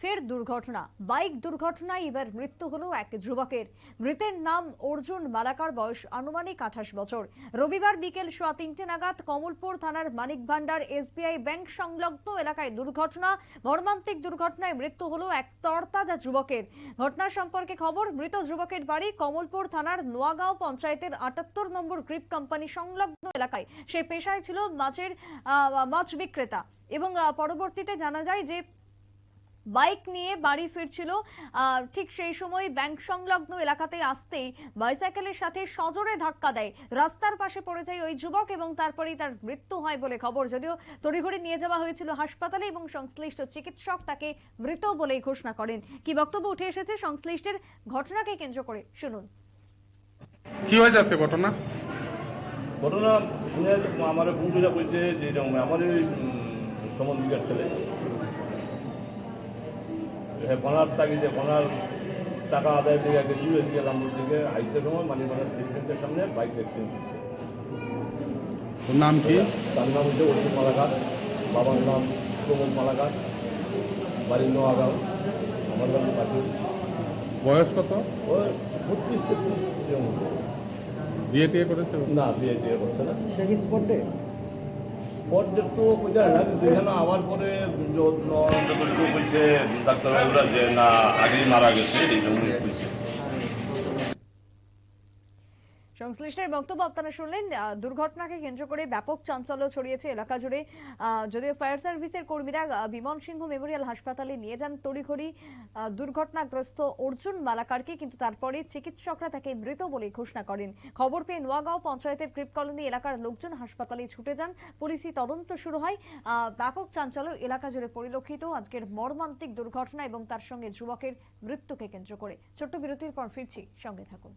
ফের দুর্ঘটনা। বাইক দুর্ঘটনায় এবার মৃত্যু হলো এক যুবকের। মৃতের নাম অর্জুন মালাকার বয়স আনুমানিক আঠাশ বছর। রবিবার বিকেল সোয়া তিনটে নাগাদ কমলপুর থানার মানিক ভান্ডার এসবিআই ব্যাংক সংলগ্ন এলাকায় দুর্ঘটনা। মর্মান্তিক দুর্ঘটনায় মৃত্যু হলো এক তরতাজা যুবকের। ঘটনা সম্পর্কে খবর, মৃত যুবকের বাড়ি কমলপুর থানার নোয়াগাঁও পঞ্চায়েতের আটাত্তর নম্বর গ্রিপ কোম্পানি সংলগ্ন এলাকায়। সে পেশায় ছিল মাছের মাছ বিক্রেতা। এবং পরবর্তীতে জানা যায় যে বাইক নিয়ে বাড়ি ফিরছিল। আহ, ঠিক সেই সময় ব্যাংক সংলগ্ন এলাকাতে আসতেই বাইসাইকেলের সাথে সজোরে ধাক্কা দেয়। রাস্তার পাশে পড়ে যায় ওই যুবক এবং তারপরেই তার মৃত্যু হয় বলে খবর। যদিও তড়িঘড়ি নিয়ে যাওয়া হয়েছিল হাসপাতালে এবং সংশ্লিষ্ট চিকিৎসক তাকে মৃত বলেই ঘোষণা করেন। কি বক্তব্য উঠে এসেছে সংশ্লিষ্টের ঘটনাকে কেন্দ্র করে? শুনুন। কি হয়েছে আজকে ঘটনা? ঘটনা শুনে আমার পুজোটা বলছে যে ওই সম্বন্ধিকার ছেলে। হ্যাঁ বনার তাগিদে বনার টাকা আদায় থেকে আগে দূরে এদিকে লাম্বুর দিকে আইতে সময় মানে মানে স্টেশনের সামনে বাইক অ্যাক্সিডেন্ট হচ্ছে নাম কি? তার নাম হচ্ছে অর্জুন মালাকার। বাবার নাম প্রমোদ মালাকার। বাড়ি নোয়াগাঁও আমার নাম পাশে বয়স কত? বত্রিশ তেত্রিশ। বিয়ে টিয়ে করেছে? না বিয়ে টিয়ে করছে না। স্পটে স্পটে তো বোঝা না কিন্তু এখানে আবার পরে যতটুকু বলছে ডাক্তারবাবুরা যে না আগেই মারা গেছে, এই জন্যই বলছে সংশ্লিষ্টের বক্তব্য আপনারা শুনলেন। দুর্ঘটনাকে কেন্দ্র করে ব্যাপক চাঞ্চল্য ছড়িয়েছে এলাকা জুড়ে। যদিও ফায়ার সার্ভিসের কর্মীরা বিমল সিংহ মেমোরিয়াল হাসপাতালে নিয়ে যান তড়িঘড়ি দুর্ঘটনাগ্রস্ত অর্জুন মালাকারকে, কিন্তু তারপরে চিকিৎসকরা তাকে মৃত বলে ঘোষণা করেন। খবর পেয়ে নোয়াগাঁও পঞ্চায়েতের ক্রিপ কলোনি এলাকার লোকজন হাসপাতালে ছুটে যান। পুলিশি তদন্ত শুরু হয়। ব্যাপক চাঞ্চল্য এলাকা জুড়ে পরিলক্ষিত। আজকের মর্মান্তিক দুর্ঘটনা এবং তার সঙ্গে যুবকের মৃত্যুকে কেন্দ্র করে। ছোট্ট বিরতির পর ফিরছি। সঙ্গে থাকুন।